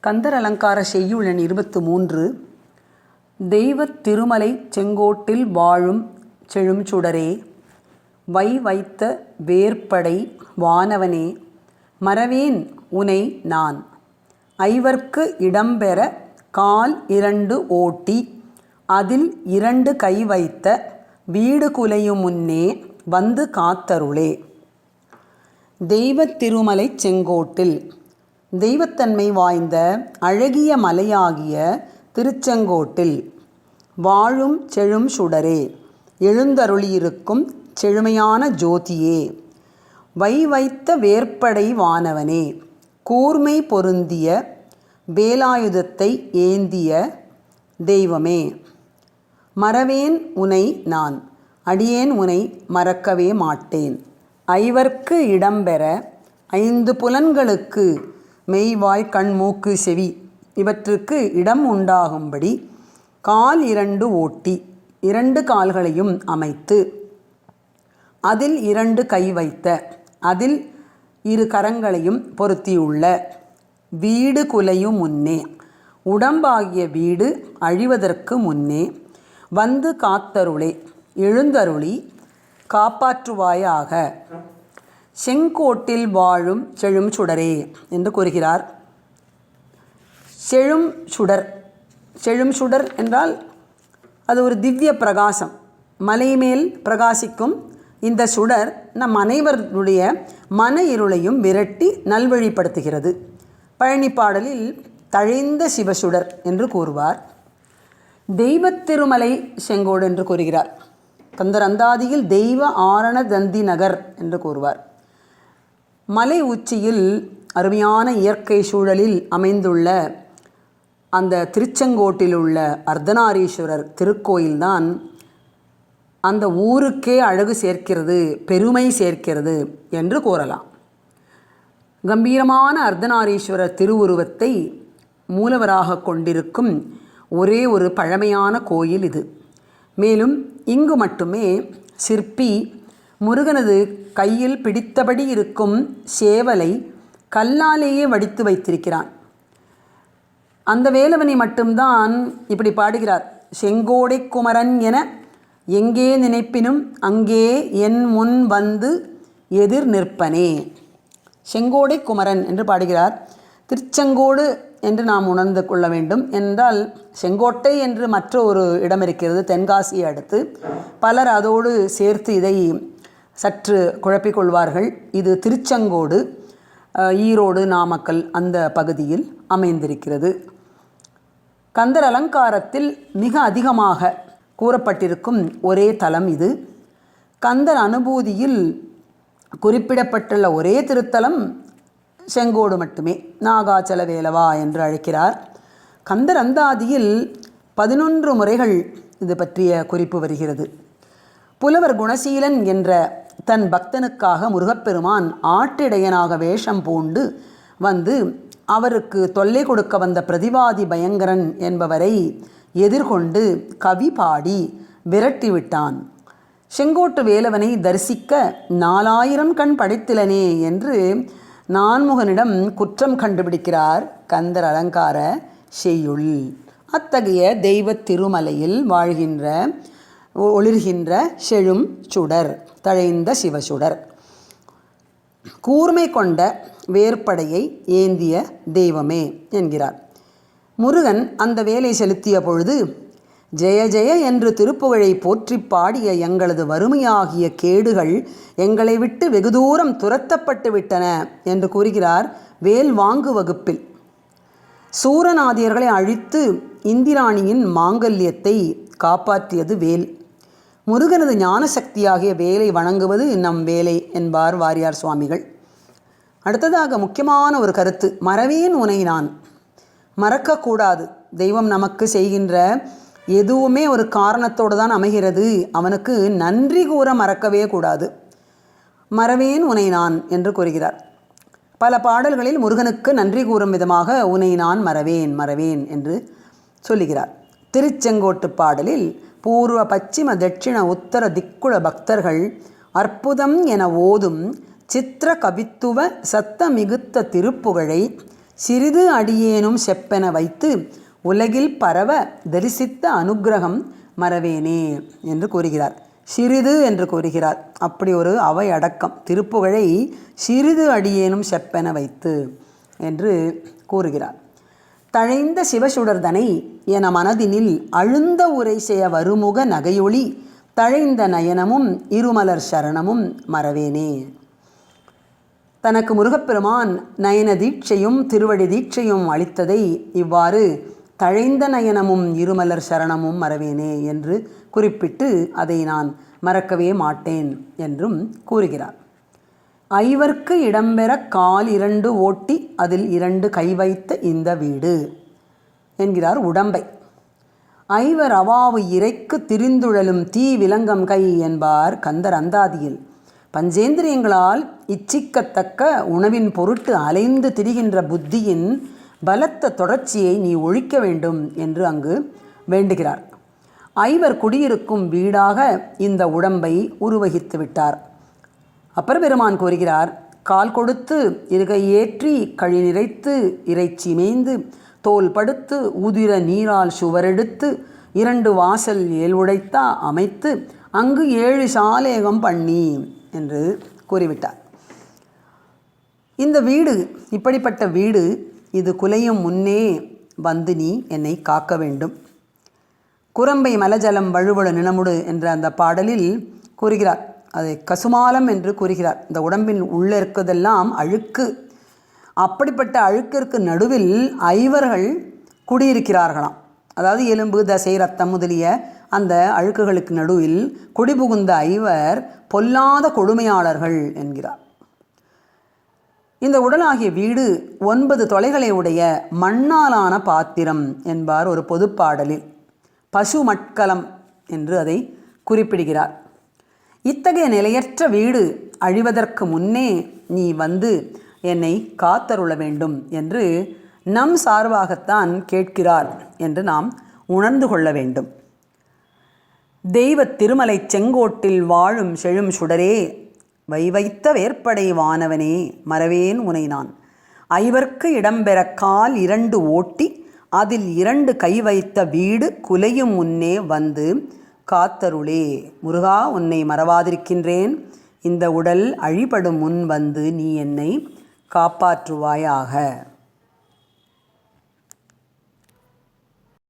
கந்தர் அலங்கார செய்யுளன் இருபத்து மூன்று. தெய்வத் திருமலை செங்கோட்டில் வாழும் செழும் சுடரே வை வைத்த வேற்படை வானவனே மறவேன் உனை நான். ஐவர்க்கு இடம்பெற கால் இரண்டு ஓட்டி அதில் இரண்டு கை வைத்த வீடு குலையும் முன்னே வந்து காத்தருளே. தெய்வத் திருமலை செங்கோட்டில் தெய்வத்தன்மை வாய்ந்த அழகிய மலையாகிய திருச்செங்கோட்டில் வாழும் செழும் சுடரே எழுந்தருளியிருக்கும் செழுமையான ஜோதியே வை வைத்த வேற்படை வானவனே கூர்மை பொருந்திய வேலாயுதத்தை ஏந்திய தெய்வமே மறவேன் உனை நான் அடியேன் உனை மறக்கவே மாட்டேன். ஐவர்க்கு இடம்பெற ஐந்து புலன்களுக்கு மெய்வாய் கண் மூக்கு செவி இவற்றுக்கு இடம் உண்டாகும்படி கால் இரண்டு ஓட்டி இரண்டு கால்களையும் அமைத்து அதில் இரண்டு கை வைத்த அதில் இரு கரங்களையும் பொருத்தியுள்ள வீடு குலையும் முன்னே உடம்பாகிய வீடு அழிவதற்கு முன்னே வந்து காத்தருளே எழுந்தருளி காப்பாற்றுவாயாக. செங்கோட்டில் வாழும் செழும் சுடரே என்று கூறுகிறார். செழும் சுடர். செழும் சுடர் என்றால் அது ஒரு திவ்ய பிரகாசம். மலை மேல் பிரகாசிக்கும் இந்த சுடர் நம் அனைவருடைய மன இருளையும் விரட்டி நல்வழிப்படுத்துகிறது. பழனி பாடலில் தழைந்த சிவசுடர் என்று கூறுவார். தெய்வத் திருமலை செங்கோடு என்று கூறுகிறார். கந்தரந்தாதியில் தெய்வ ஆரண தந்தி நகர் என்று கூறுவார். மலை உச்சியில் அருமையான இயற்கை சூழலில் அமைந்துள்ள அந்த திருச்செங்கோட்டில் உள்ள அர்த்தநாரீஸ்வரர் திருக்கோயில்தான் அந்த ஊருக்கே அழகு சேர்க்கிறது பெருமை சேர்க்கிறது என்று கூறலாம். கம்பீரமான அர்த்தநாரீஸ்வரர் திருவுருவத்தை மூலவராக கொண்டிருக்கும் ஒரே ஒரு பழமையான கோயில் இது. மேலும் இங்கு மட்டுமே சிற்பி முருகனது கையில் பிடித்தபடி இருக்கும் சேவலை கல்லாலேயே வடித்து வைத்திருக்கிறான். அந்த வேலவனை மட்டும்தான் இப்படி பாடுகிறார். செங்கோடை குமரன் என எங்கே நினைப்பினும் அங்கே என் முன் வந்து எதிர் நிற்பனே. செங்கோடை குமரன் என்று பாடுகிறார். திருச்செங்கோடு என்று நாம் உணர்ந்து கொள்ள வேண்டும் என்றால் செங்கோட்டை என்று மற்ற ஒரு இடம் இருக்கிறது தென்காசியை அடுத்து. பலர் அதோடு சேர்த்து இதை சற்று குழப்பிக்கொள்வார்கள் இது திருச்செங்கோடு ஈரோடு நாமக்கல் அந்த பகுதியில் அமைந்திருக்கிறது. கந்தர் அலங்காரத்தில் மிக அதிகமாக கூறப்பட்டிருக்கும் ஒரே தலம் இது. கந்தர் அனுபூதியில் குறிப்பிடப்பட்டுள்ள ஒரே திருத்தலம் செங்கோடு மட்டுமே. நாகாச்சல வேலவா என்று அழைக்கிறார். கந்தர் அந்தாதியில் பதினொன்று முறைகள் இது பற்றிய குறிப்பு வருகிறது. புலவர் குணசீலன் என்ற தன் பக்தனுக்காக முருகப்பெருமான் ஆட்டிடையனாக வேஷம் பூண்டு வந்து அவருக்கு தொல்லை கொடுக்க வந்த பிரதிவாதி பயங்கரன் என்பவரை எதிர்கொண்டு கவி பாடி விரட்டிவிட்டான் செங்கோட்டு வேலவனை தரிசிக்க நாலாயிரம் கண் படைத்திலனே என்று நான்முகனிடம் குற்றம் கண்டுபிடிக்கிறார் கந்தர் அலங்கார செய்யுள். அத்தகைய தெய்வ திருமலையில் வாழ்கின்ற ஒளிர்கின்ற செழும் சுடர் தழைந்த சிவசுடர். கூர்மை கொண்ட வேற்படையை ஏந்திய தெய்வமே என்கிறார். முருகன் அந்த வேலை செலுத்திய பொழுது ஜெய ஜெய என்று திருப்புகழை போற்றி பாடிய எங்களது வறுமையாகிய கேடுகள் எங்களை விட்டு வெகு தூரம் துரத்தப்பட்டு விட்டன என்று கூறுகிறார் வேல் வாங்கு வகுப்பில். சூரநாதியர்களை அழித்து இந்திராணியின் மாங்கல்யத்தை காப்பாற்றியது வேல். முருகனது ஞான சக்தியாகிய வேலை வணங்குவது நம் வேலை என்பார் வாரியார் சுவாமிகள். அடுத்ததாக முக்கியமான ஒரு கருத்து மறவேன் உனை நான். மறக்கக்கூடாது. தெய்வம் நமக்கு செய்கின்ற எதுவுமே ஒரு காரணத்தோடு தான் அமைகிறது. அவனுக்கு நன்றி கூற மறக்கவே கூடாது. மறவேன் உனை நான் என்று கூறுகிறார். பல பாடல்களில் முருகனுக்கு நன்றி கூறும் விதமாக உனை நான் மறவேன் மறவேன் என்று சொல்லுகிறார். திருச்செங்கோட்டு பாடலில் பூர்வ பச்சிம தட்சிண உத்தர திக்குள பக்தர்கள் அற்புதம் என ஓதும் சித்திர கவித்துவ சத்த மிகுத்த திருப்புகழை சிறிது அடியேனும் செப்பென வைத்து உலகில் பரவ தரிசித்த அனுக்கிரகம் மறவேனே என்று கூறுகிறார். சிறிது என்று கூறுகிறார். அப்படி ஒரு அவை அடக்கம். திருப்புகழை சிறிது அடியேனும் செப்பென வைத்து என்று கூறுகிறார். தழைந்த சிவசுடர்தனை என மனதினில் அழுந்த உரை செய்ய வருமுக நகையொளி தழைந்த நயனமும் இருமலர் சரணமும் மறவேனே. தனக்கு முருகப்பெருமான் நயன தீட்சையும் திருவடி தீட்சையும் அளித்ததை இவ்வாறு தழைந்த நயனமும் இருமலர் சரணமும் மறவேனே என்று குறிப்பிட்டு அதை நான் மறக்கவே மாட்டேன் என்றும் கூறுகிறார். ஐவர்க்கு இடம்பெற கால் இரண்டு ஓட்டி அதில் இரண்டு கை வைத்த இந்த வீடு என்கிறார் உடம்பை. ஐவர் அவாவு இறைக்கு திரிந்துழலும் தீ விலங்கம் கை என்பார் கந்தர் அந்தாதியில். பஞ்சேந்திரியங்களால் இச்சிக்கத்தக்க உணவின் பொருட்டு அலைந்து திரிகின்ற புத்தியின் பலத்த தொடர்ச்சியை நீ ஒழிக்க வேண்டும் என்று அங்கு வேண்டுகிறார். ஐவர் குடியிருக்கும் வீடாக இந்த உடம்பை உருவகித்து விட்டார். அப்பர் பெருமான் கூறுகிறார் கால் கொடுத்து இருகை ஏற்றி கழி நிறைத்து இறைச்சி மேய்ந்து தோல் படுத்து உதிர நீரால் சுவரெடுத்து இரண்டு வாசல் ஏல் உடைத்தா அமைத்து அங்கு ஏழு சாலேகம் பண்ணி என்று கூறிவிட்டார். இந்த வீடு இப்படிப்பட்ட வீடு இது குலையும் முன்னே வந்து நீ என்னை காக்க வேண்டும். குரம்பை மலஜலம் வழுவழு நினமுடு என்ற அந்த பாடலில் கூறுகிறார் அதை கசுமாலம் என்று கூறுகிறார். இந்த உடம்பின் உள்ளே இருக்கதெல்லாம் அழுக்கு. அப்படிப்பட்ட அழுக்கிற்கு நடுவில் ஐவர்கள் குடியிருக்கிறார்களாம். அதாவது எலும்பு தசை ரத்தம் முதலிய அந்த அழுக்குகளுக்கு நடுவில் குடிபுகுந்த ஐவர் பொல்லாத கொடுமையாளர்கள் என்கிறார். இந்த உடலாகிய வீடு ஒன்பது தொலைகளை உடைய மண்ணாலான பாத்திரம் என்பார் ஒரு பொதுப்பாடலில். பசு மட்கலம் என்று அதை குறிப்பிடுகிறார். இத்தகைய நிலையற்ற வீடு அழிவதற்கு முன்னே நீ வந்து என்னை காத்தருள வேண்டும் என்று நம் சார்பாகத்தான் கேட்கிறார் என்று நாம் உணர்ந்து கொள்ள வேண்டும். தெய்வ திருமலை செங்கோட்டில் வாழும் செழும் சுடரே வை வைத்த வேற்படை வானவனே மறவேன் உனை நான். ஐவர்க்கு இடம்பெற கால் இரண்டு ஓட்டி அதில் இரண்டு கை வைத்த வீடு குலையும் முன்னே வந்து காத்தருளே. முருகா உன்னை மறவாதிருக்கின்றேன். இந்த உடல் அழிபடும் முன் வந்து நீ என்னை காப்பாற்றுவாயாக.